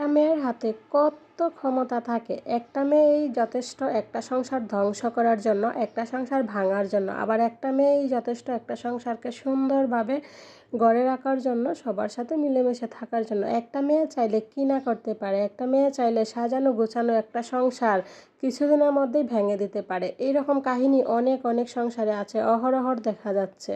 একটা মেয়ের হাতে কত ক্ষমতা থাকে, একটা মেয়েই যথেষ্ট একটা সংসার ধ্বংস করার জন্য, একটা সংসার ভাঙার জন্য, আবার একটা মেয়েই যথেষ্ট একটা সংসারকে সুন্দরভাবে গড়ে রাখার জন্য, সবার সাথে মিলেমিশে থাকার জন্য। একটা মেয়ে চাইলে কী না করতে পারে, একটা মেয়ে চাইলে সাজানো গোছানো একটা সংসার কিছুদিনের মধ্যেই ভেঙে দিতে পারে। এইরকম কাহিনী অনেক অনেক সংসারে আছে অহরহর দেখা যাচ্ছে।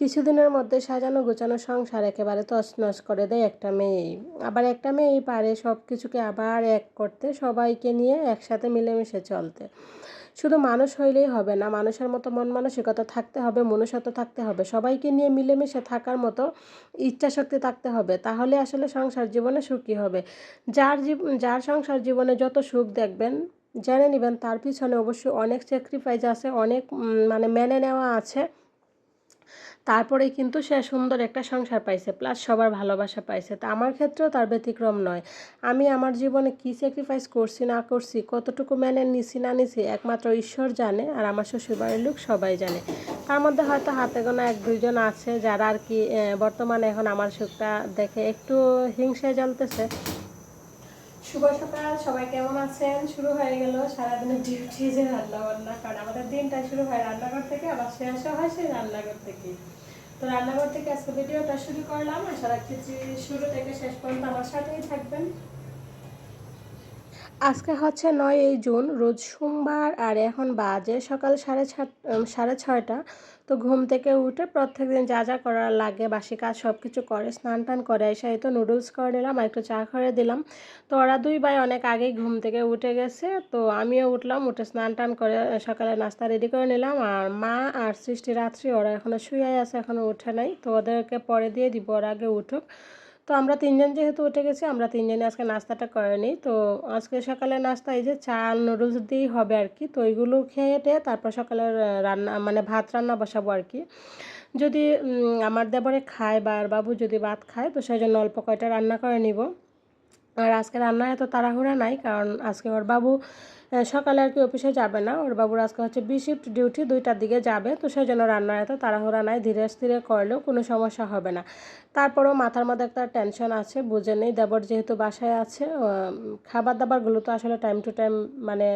কিছুদিনের মধ্যে সাজানো গোছানো সংসার একেবারে তছনছ করে দেয় একটা মেয়েই। আবার একটা মেয়েই পারে সব কিছুকে আবার এক করতে, সবাইকে নিয়ে একসাথে মিলেমিশে চলতে। শুধু মানুষ হইলেই হবে না, মানুষের মতো মন মানসিকতা থাকতে হবে, মনুষ্যত্ব থাকতে হবে, সবাইকে নিয়ে মিলেমিশে থাকার মতো ইচ্ছা শক্তি থাকতে হবে। তাহলে আসলে সংসার জীবনে সুখী হবে। যার যার সংসার জীবনে যত সুখ দেখবেন, জেনে নেবেন তার পিছনে অবশ্যই অনেক স্যাক্রিফাইস আছে, অনেক মানে মেনে নেওয়া আছে। তারপরেই কিন্তু সে সুন্দর একটা সংসার পাইছে প্লাস সবার ভালোবাসা পাইছে। তা আমার ক্ষেত্রেও তার ব্যতিক্রম নয়। আমি আমার জীবনে কি স্যাক্রিফাইস করছি, না করছি, কতটুকু মেনে নিছি, না নিছি, একমাত্র ঈশ্বর জানে আর আমার শ্বশুরবাড়ির লোক সবাই জানে। তার মধ্যে হয়তো হাতে গোনা এক দুইজন আছে যারা আর কি বর্তমানে এখন আমার সুখটা দেখে একটু হিংসায় জ্বলতেছে। শুভ সকাল, সবাই কেমন আছেন? শুরু হয়ে গেল সারাদিনের ডিউটি যে রান্না বান্না কারণ আমাদের দিনটা শুরু হয় রান্নাঘর থেকে, আবার শেষও হয় সেই রান্নাঘর থেকে তো রান্নাঘর থেকে আজকে ভিডিওটা শুরু করলাম। আশা রাখছি যে শুরু থেকে শেষ পর্যন্ত আমার সাথেই থাকবেন। আজকে হচ্ছে নয় এই জুন, রোজ সোমবার আর এখন বাজে সকাল সাড়ে সাড়ে ছয়টা। তো ঘুম থেকে উঠে প্রত্যেক দিন যা যা করার লাগে, বাসি কাজ সব কিছু করে, স্নান টান করে এসে তো নুডলস করে নিলাম আর একটু চা করে দিলাম। তো ওরা দুই ভাই অনেক আগেই ঘুম থেকে উঠে গেছে, তো আমিও উঠলাম, উঠে স্নান টান করে সকালে নাস্তা রেডি করে নিলাম। আর মা আর সৃষ্টি রাত্রি ওরা এখনও শুয়ে আছে এখনও উঠে নাই। তো ওদেরকে পরে দিয়ে দিব, ওরা আগে উঠুক। তো আমরা তিনজন যেহেতু উঠে গেছি, আমরা তিনজনে আজকে নাস্তাটা করে নিই। তো আজকে সকালে নাস্তা এই যে চাল, নুডলস দিয়েই হবে আর কি। তো ওইগুলো খেয়ে তারপর সকালের রান্না মানে ভাত রান্না বসাবো আর কি। যদি আমার দেবরে খায় বা বাবু যদি ভাত খায়, তো সেই জন্য অল্প কয়টা রান্না করে নিব। আর আজকে রান্না এত তাড়াহুড়া নাই, কারণ আজকে ওর বাবু সকালে আর কি অফিসে যাবে না। ওর বাবুর আজকে হচ্ছে বি শিফট ডিউটি, দুইটার দিকে যাবে। তো সেই জন্য রান্না এত তাড়াহুড়া নাই, ধীরে স্থিরে করলেও কোনো সমস্যা হবে না। তারপরেও মাথার মধ্যে একটা টেনশন আছে, বুঝে নেই। দেবর যেহেতু বাসায় আছে খাবার দাবারগুলো তো আসলে টাইম টু টাইম মানে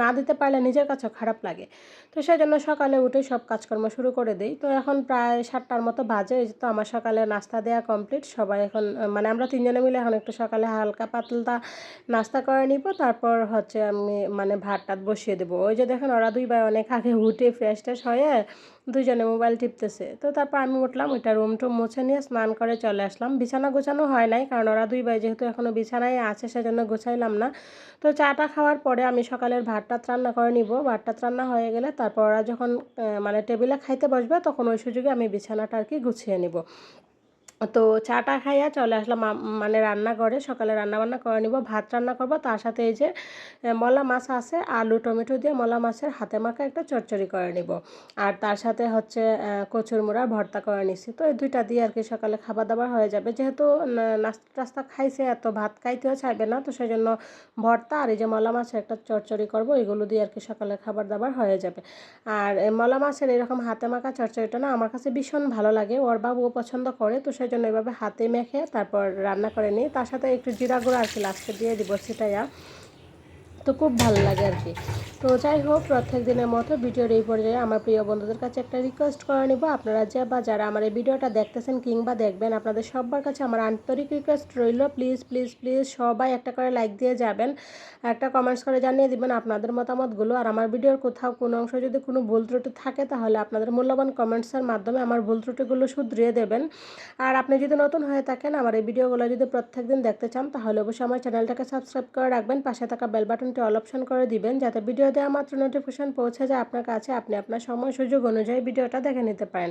না দিতে পারলে নিজের কাছেও খারাপ লাগে। তো সেই জন্য সকালে উঠে সব কাজকর্ম শুরু করে দিই। তো এখন প্রায় সাতটার মতো বাজে, এই তো আমার সকালে নাস্তা দেওয়া কমপ্লিট সবাই এখন মানে আমরা তিনজনে মিলে এখন একটু সকালে হালকা পাতলা নাস্তা করে নিব। তারপর হচ্ছে আমি মানে ভাত টাত বসিয়ে দেবো। ওই যে দেখেন ওরা দুই ভাই অনেক আগে উঠে ফ্রেশ ট্রেশ হয়ে দুজনে মোবাইল টিপতেছে। তো তারপর আমি উঠলাম, ওইটা রুম টুম মুছে নিয়ে স্নান করে চলে আসলাম। বিছানা গোছানো হয় নাই, কারণ ওরা দুই ভাই যেহেতু এখনও বিছানায় আছে, সেজন্য গোছাইলাম না। তো চাটা খাওয়ার পরে আমি সকালের ভাতটা রান্না করে নিব। ভাতটা রান্না হয়ে গেলে তারপর ওরা যখন মানে টেবিলে খাইতে বসবে, তখন ওই সুযোগে আমি বিছানাটা আর কি গুছিয়ে নিব। তো চাটা খাইয়া চলে আসলাম মানে রান্না রান্নাঘরে। সকালে রান্নাবান্না করে নিব, ভাত রান্না করব। তার সাথে এই যে মলা মাছ আছে, আলু, টমেটো দিয়ে মলা মাছের হাতে মাখা একটা চচ্চড়ি করে নিব। আর তার সাথে হচ্ছে কচুর মুড়ার ভর্তা করে নিছি। তো এই দুইটা দিয়ে আর কি সকালে খাবার দাবার হয়ে যাবে। যেহেতু নাস্তা টাস্তা খাইছে, এত ভাত খাইতেও চাইবে না। তো সেই জন্য ভর্তা আর এই যে মলা মাছের একটা চচ্চড়ি করব। এগুলো দিয়ে আর কি সকালে খাবার দাবার হয়ে যাবে। আর মলা মাছের এরকম হাতে মাখা চচ্চড়িটা না আমার কাছে ভীষণ ভালো লাগে। ওর বাবুও পছন্দ করে। তো সেই জন্য এভাবে হাতে মেখে তারপর রান্না করে নিই। তার সাথে একটু জিরা গুঁড়ো আর কি লাস্টে দিয়ে দিব সেটাইয়া তো খুব ভালো লাগে আর কি। তো যাই হোক, প্রত্যেক দিনের মতো ভিডিওর এই পর্যায়ে আমার প্রিয় বন্ধুদের কাছে একটা রিকোয়েস্ট করে নিব। আপনারা যে বা যারা আমার এই ভিডিওটা দেখতেছেন কিংবা দেখবেন, আপনাদের সবার কাছে আমার আন্তরিক রিকোয়েস্ট রইল। প্লিজ প্লিজ প্লিজ সবাই একটা করে লাইক দিয়ে যাবেন, একটা কমেন্টস করে জানিয়ে দিবেন আপনাদের মতামতগুলো। আর আমার ভিডিওর কোথাও কোনো অংশ যদি কোনো ভুল ত্রুটি থাকে, তাহলে আপনাদের মূল্যবান কমেন্টসের মাধ্যমে আমার ভুল ত্রুটিগুলো শুধরিয়ে দেবেন। আর আপনি যদি নতুন হয়ে থাকেন, আমার এই ভিডিওগুলো যদি প্রত্যেক দিন দেখতে চান, তাহলে অবশ্যই আমার চ্যানেলটাকে সাবস্ক্রাইব করে রাখবেন। পাশে থাকা বেল বাটনটি অল অপশন করে দিবেন, যাতে ভিডিও দেওয়া মাত্র নোটিফিকেশন পৌঁছে যায় আপনার কাছে, আপনি আপনার সময় সুযোগ অনুযায়ী ভিডিওটা দেখে নিতে পারেন।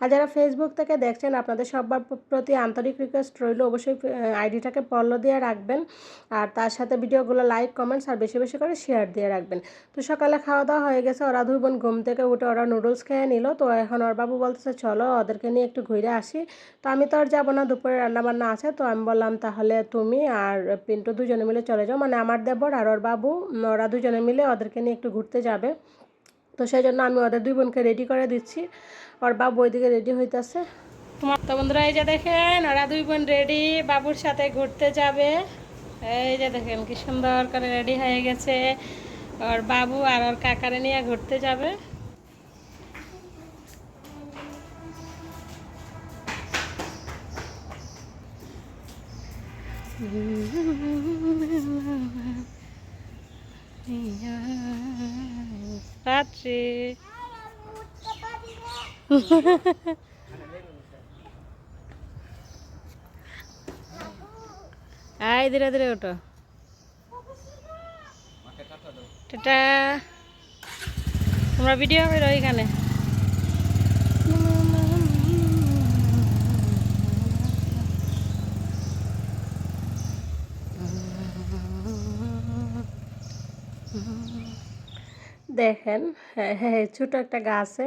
আর যারা ফেসবুক থেকে দেখছেন, আপনাদের সবার প্রতি আন্তরিক রিকোয়েস্ট রইল, অবশ্যই আইডিটাকে ফলো দিয়ে রাখবেন। আর তার সাথে ভিডিওগুলো লাইক কমেন্টস আর বেশি বেশি করে শেয়ার দিয়ে রাখবেন। তো সকালে খাওয়া দাওয়া হয়ে গেছে, ওরা দুই বোন ঘুম থেকে উঠে ওরা নুডলস খেয়ে নিল। তো এখন ওর বাবু বলতেছে, চলো ওদেরকে নিয়ে একটু ঘুরে আসি। তো আমি তো আর যাব না, দুপুরে রান্নাবান্না আছে। তো আমি বললাম, তাহলে তুমি আর পিন্টু দুজনে মিলে চলে যাও। মানে আমার দেবর আর ওর বাবু। ওরা দুজনে মিলে ওদেরকে নিয়ে একটু ঘুরতে যাবে। তো সেই জন্য আমি ওদের দুই বোনকে রেডি করে দিচ্ছি। ওর বাবু ওইদিকে রেডি হইতেছে। তোমার তো বন্ধুরা, এই যে দেখেন, ওরা দুই বোন রেডি বাবুর সাথে ঘুরতে যাবে। এই যে দেখেন, কি সুন্দর করে রেডি হয়ে গেছে। ওর বাবু আর ওর কাকারে নিয়ে ঘুরতে যাবে। রাত্রি আয় ধীরে ধীরে ওঠো টাটা তোমরা ভিডিও হবে ওইখানে দেখেন হ্যাঁ হ্যাঁ ছোটো একটা গাছে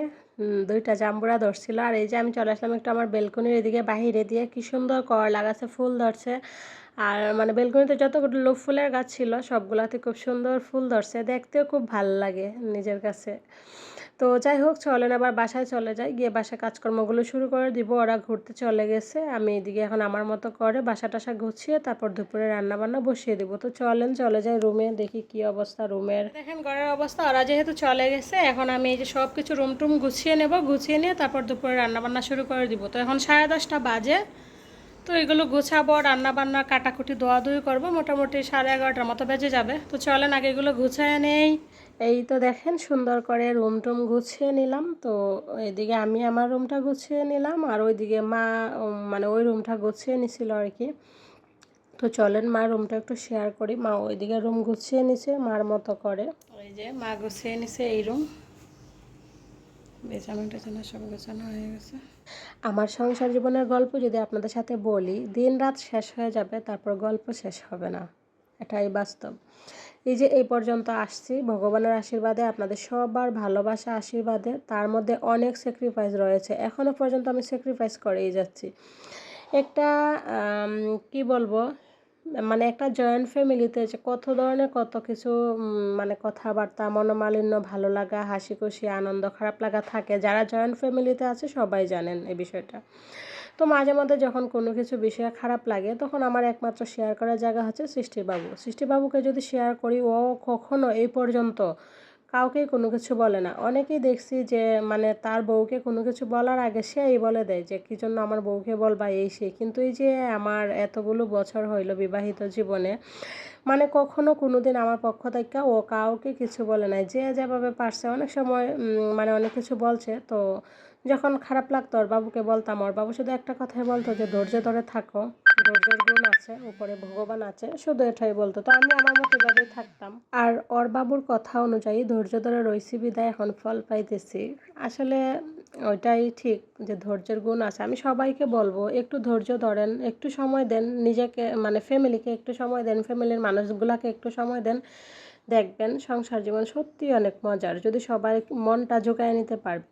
দুইটা জাম্বুরা ধরছিল। আর এই যে আমি চলে আসলাম একটু আমার বেলকনির এদিকে বাহিরে দিয়ে। কি সুন্দর কর লাগাছে, ফুল ধরছে। আর মানে বেলকনিতে যতগুলো ফুলের গাছ ছিল, সবগুলাতে খুব সুন্দর ফুল ধরছে। দেখতেও খুব ভালো লাগে নিজের কাছে। তো যাই হোক চলেন আবার বাসায় চলে যাই। গিয়ে বাসায় কাজকর্মগুলো শুরু করে দিব। ওরা ঘুরতে চলে গেছে। আমি এদিকে এখন আমার মতো করে বাসা টাসা গুছিয়ে তারপর দুপুরে রান্না বান্না বসিয়ে দিব। তো চলেন, চলে যাই রুমে, দেখি কি অবস্থা রুমের। দেখেন ঘরের অবস্থা, ওরা যেহেতু চলে গেছে, এখন আমি এই যে সব কিছু রুম টুম গুছিয়ে নেব, গুছিয়ে নিয়ে তারপর দুপুরে রান্না বান্না শুরু করে দিব। তো এখন সাড়ে দশটা বাজে। তো এগুলো গুছাবো রান্না বান্না কাটাকুটি দোয়া দুই করব। মোটামুটি সাড়ে এগারোটার মতো বেজে যাবে। তো চলেন, আগে এগুলো গুছায় নেই। এই তো দেখেন সুন্দর করে রুম টুম গুছিয়ে নিলাম। তো এদিকে আমি আমার রুমটা গুছিয়ে নিলাম আর ওইদিকে মা মানে ওই রুমটা গুছিয়ে নিছিল আর কি। তো চলেন মা রুমটা একটু শেয়ার করি। মা ওইদিকে রুম গুছিয়ে নিছে মার মতো করে। ওই যে মা গুছিয়ে নিছে এই রুম সব গোছানো হয়ে গেছে। আমার সংসার জীবনের গল্প যদি আপনাদের সাথে বলি দিন রাত শেষ হয়ে যাবে তারপর গল্প শেষ হবে না। এটাই বাস্তব। এই যে এই পর্যন্ত আসছি, ভগবানের আশীর্বাদে, আপনাদের সবার ভালোবাসা, আশীর্বাদে, তার মধ্যে অনেক স্যাক্রিফাইস রয়েছে। এখনও পর্যন্ত আমি স্যাক্রিফাইস করেই যাচ্ছি। একটা কি বলব? মানে একটা জয়েন্ট ফ্যামিলিতে যে কত ধরনের কত কিছু মানে কথাবার্তা, মনোমালিন্য, ভালো লাগা, হাসি খুশি, আনন্দ, খারাপ লাগা থাকে, যারা জয়েন্ট ফ্যামিলিতে আছে সবাই জানেন এই বিষয়টা। তো মাঝে মধ্যে যখন কোনো কিছু বিষয়ে খারাপ লাগে, তখন আমার একমাত্র শেয়ার করার জায়গা হচ্ছে সৃষ্টিবাবু। সৃষ্টিবাবুকে যদি শেয়ার করি, ও কখনো এই পর্যন্ত কাউকেই কোনো কিছু বলে না। অনেকেই দেখছি যে মানে তার বউকে কোনো কিছু বলার আগে সেই বলে দেয় যে, কী জন্য আমার বউকে বলবা এই সে? কিন্তু এই যে আমার এতগুলো বছর হইল বিবাহিত জীবনে মানে কখনো কোনো দিন আমার পক্ষ থেকে ও কাউকে কিছু বলে নাই। যে যেভাবে পারছে, অনেক সময় মানে অনেক কিছু বলছে। তো যখন খারাপ লাগতো, ওর বাবুকে বলতাম, ওর বাবু শুধু একটা কথাই বলতো যে, ধৈর্য ধরে থাকো। ধৈর্যের গুণ আছে, উপরে ভগবান আছে, শুধু এটাই বলতো। তো আমি আমার মতো এভাবেই থাকতাম। আর ওর বাবুর কথা অনুযায়ী ধৈর্য ধরে রইছি বিদায়, এখন ফল পাইতেছি। আসলে ওইটাই ঠিক যে, ধৈর্যের গুণ আছে। আমি সবাইকে বলব, একটু ধৈর্য ধরেন, একটু সময় দেন নিজেকে মানে ফ্যামিলিকে একটু সময় দেন ফ্যামিলির মানুষগুলাকে একটু সময় দেন। দেখবেন সংসার জীবন সত্যি অনেক মজার। যদি সবাই মনটা জোগায় নিতে পারবে।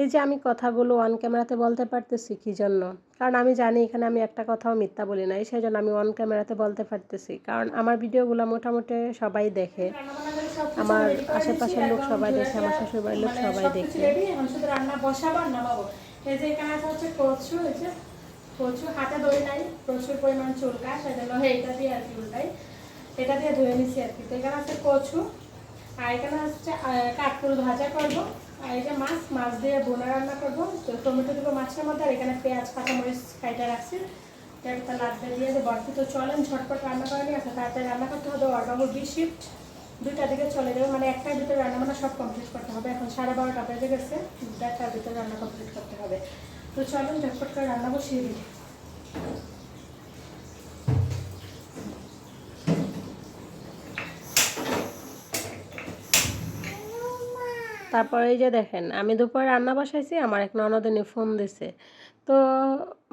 এই যে আমি কথাগুলো অন ক্যামেরাতে বলতে পারতেছি কী জন্য? কারণ আমি জানি এখানে আমি একটা কথাও মিথ্যা বলি নাই সেই জন্য আমি অন ক্যামেরাতে বলতে পারতেছি। কারণ আমার ভিডিওগুলো মোটামুটি সবাই দেখে। আমার আশেপাশের লোক সবাই দেখে আমার শ্বশুরবাড়ির লোক সবাই দেখে। এখন রান্না বসাবো আর নামাবো এই যে এখানে হচ্ছে কচু এই যে হাতে নাই প্রচুর পরিমাণ চুলকা সেজন্য এইটা দিয়ে আর কি উল্টাই। এটা দিয়ে ধুয়ে নিছি আর কি। তো এখানে আছে কচু, আর এখানে হচ্ছে কাঠফুল ভাজা করব। আর যে মাছ মাছ দিয়ে বোনা রান্না করব। তো টমেটো দেবো মাছের মধ্যে, আর এখানে পেঁয়াজ কাঁচামরিচ খাইটা রাখছি। একটা লাগবে দিয়ে যে বরফি তো চলেন, ঝটপট রান্না করে নিয়ে আসে। তাড়াতাড়ি রান্না করতে হবে ওর বি শিফট দুইটা দিকে চলে যাবে মানে একটার ভিতরে রান্না বান্না সব কমপ্লিট করতে হবে। এখন সাড়ে বারোটা বেজে গেছে দেড়টার ভিতরে রান্না কমপ্লিট করতে হবে। তো চলেন, ঝটপট করে রান্না বসিয়ে দিই। তারপরে এই যে দেখেন, আমি দুপুরে রান্না বসাইছি, আমার এক ননদিনী ফোন দিছে। তো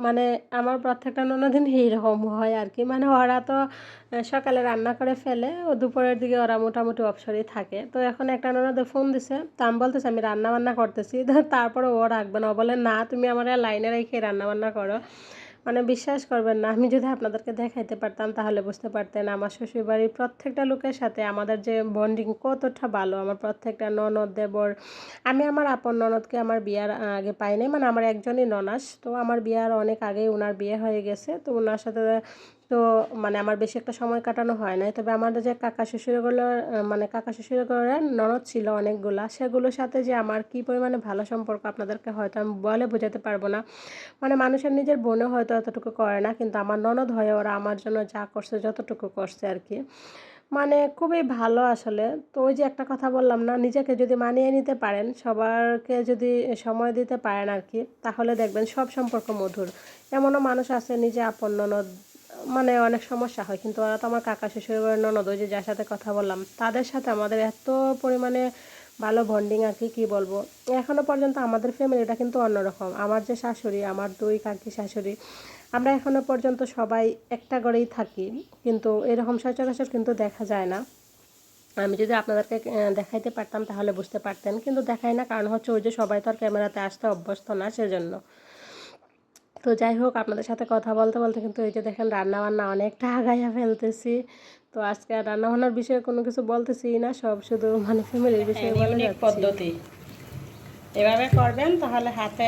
মানে আমার প্রত্যেকটা ননদিন এইরকম হয় আর কি। মানে ওরা তো সকালে রান্না করে ফেলে, ও দুপুরের দিকে ওরা মোটামুটি অবসরই থাকে। তো এখন একটা ননদে ফোন দিছে, তো আমি বলতেছি, আমি রান্না বান্না করতেছি। তারপরে ও রাখবে না বলে, না, তুমি আমার লাইনে রেখে রান্না বান্না করো। মানে বিশ্বাস করবেন না। আমি যদি আপনাদেরকে দেখাইতে পারতাম, তাহলে বুঝতে পারতেন আমার শ্বশুরবাড়ির প্রত্যেকটা লোকের সাথে আমাদের যে বন্ডিং কতটা ভালো। আমার প্রত্যেকটা ননদ, দেবর, আমি আমার আপন ননদকে আমার বিয়ার আগে পাইনি মানে আমার একজনই ননাস। তো আমার বিয়ার অনেক আগেই ওনার বিয়ে হয়ে গেছে। তো ওনার সাথে তো মানে আমার বেশি একটা সময় কাটানো হয় নাই। তবে আমাদের যে কাকা শ্বশুরগুলো মানে কাকা শ্বশুরগুলোর ননদ ছিল অনেকগুলা, সেগুলোর সাথে যে আমার কী পরিমাণে ভালো সম্পর্ক আপনাদেরকে হয়তো আমি বলে বোঝাতে পারব না। মানে মানুষের নিজের বোনও হয়তো এতটুকু করে না, কিন্তু আমার ননদ হয়ে ওরা আমার জন্য যা করছে যতটুকু করছে আর কি। মানে খুবই ভালো আসলে। তো ওই যে একটা কথা বললাম না, নিজেকে যদি মানিয়ে নিতে পারেন, সবারকে যদি সময় দিতে পারেন আর কি, তাহলে দেখবেন সব সম্পর্ক মধুর। এমনও মানুষ আছে নিজে আপন ননদ মানে অনেক সমস্যা হয়। কিন্তু ওরা তো আমার কাকা শ্বশুরের ননদ, ওই যে যার সাথে কথা বললাম, তাদের সাথে আমাদের এত পরিমাণে ভালো বন্ডিং আর কি, কী বলব? এখনও পর্যন্ত আমাদের ফ্যামিলিটা কিন্তু অন্যরকম। আমার যে শাশুড়ি, আমার দুই কাকি শাশুড়ি, আমরা এখনও পর্যন্ত সবাই একটা ঘরেই থাকি। কিন্তু এরকম সচরাচর কিন্তু দেখা যায় না। আমি যদি আপনাদেরকে দেখাইতে পারতাম তাহলে বুঝতে পারতেন। কিন্তু দেখাই না, কারণ হচ্ছে ওই যে সবাই তো আর ক্যামেরাতে আসতে অভ্যস্ত না সেজন্য। তো যাই হোক আপনাদের সাথে কথা বলতে বলতে কিন্তু এই যে দেখেন রান্না বান্না অনেকটা আগাইয়া ফেলতেছি। তো আজকে আর রান্না বান্নার বিষয়ে কোনো কিছু বলতেছি না সব শুধু মানে ফ্যামিলির বিষয়ে বলে যাচ্ছি। পদ্ধতি। এভাবে করবেন তাহলে হাতে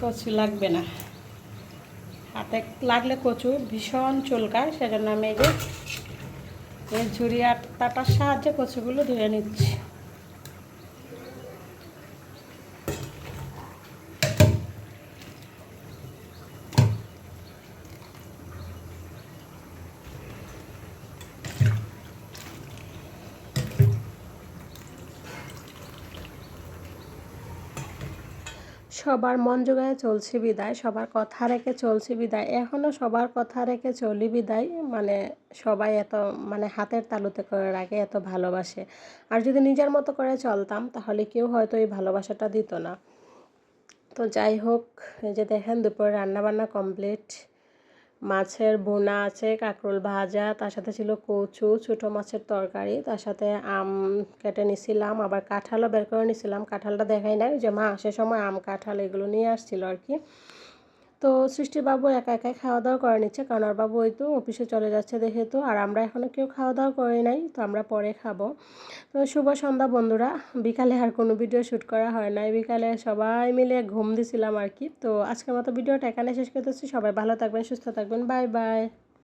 কচু লাগবে না। হাতে লাগলে কচু ভীষণ চুলকায় সেজন্য আমি এই যে এই ঝুড়ি আটাটার সাহায্যে কচুগুলো ধুয়ে নিচ্ছি। সবার মন জোগায় চলছে বিদায়, সবার কথা রেখে চলছে বিদায়। এখনও সবার কথা রেখে চলি বিদায় মানে সবাই এত মানে হাতের তালুতে করে রাখে এত ভালোবাসে। আর যদি নিজের মতো করে চলতাম, তাহলে কেউ হয়তো এই ভালোবাসাটা দিত না। তো যাই হোক যে দেখেন, দুপুরে রান্নাবান্না কমপ্লিট মাছের বোনা আছে, কাঁকরোল ভাজা, তার সাথে ছিল কচু, ছোটো মাছের তরকারি, তার সাথে আম কেটে নিছিলাম, আবার কাঁঠালও বের করে নিছিলাম। কাঁঠালটা দেখাই নাই যে মা আসার সময় আম, কাঁঠাল এগুলো নিয়ে আসছিল আর কি। তো সৃষ্টিবাবু একা একাই খাওয়া দাওয়া করে নিচ্ছে। কারণ ওর বাবু ওই তো অফিসে চলে যাচ্ছে দেখে তো। আর আমরা এখনও কেউ খাওয়া দাওয়া করি নাই, তো আমরা পরে খাব। তো শুভ সন্ধ্যা বন্ধুরা, বিকালে আর কোনো ভিডিও শ্যুট করা হয় নাই। বিকালে সবাই মিলে ঘুম দিছিলাম আর কি। তো আজকের মতো ভিডিওটা এখানে শেষ করতেছি। সবাই ভালো থাকবেন, সুস্থ থাকবেন। Bye bye.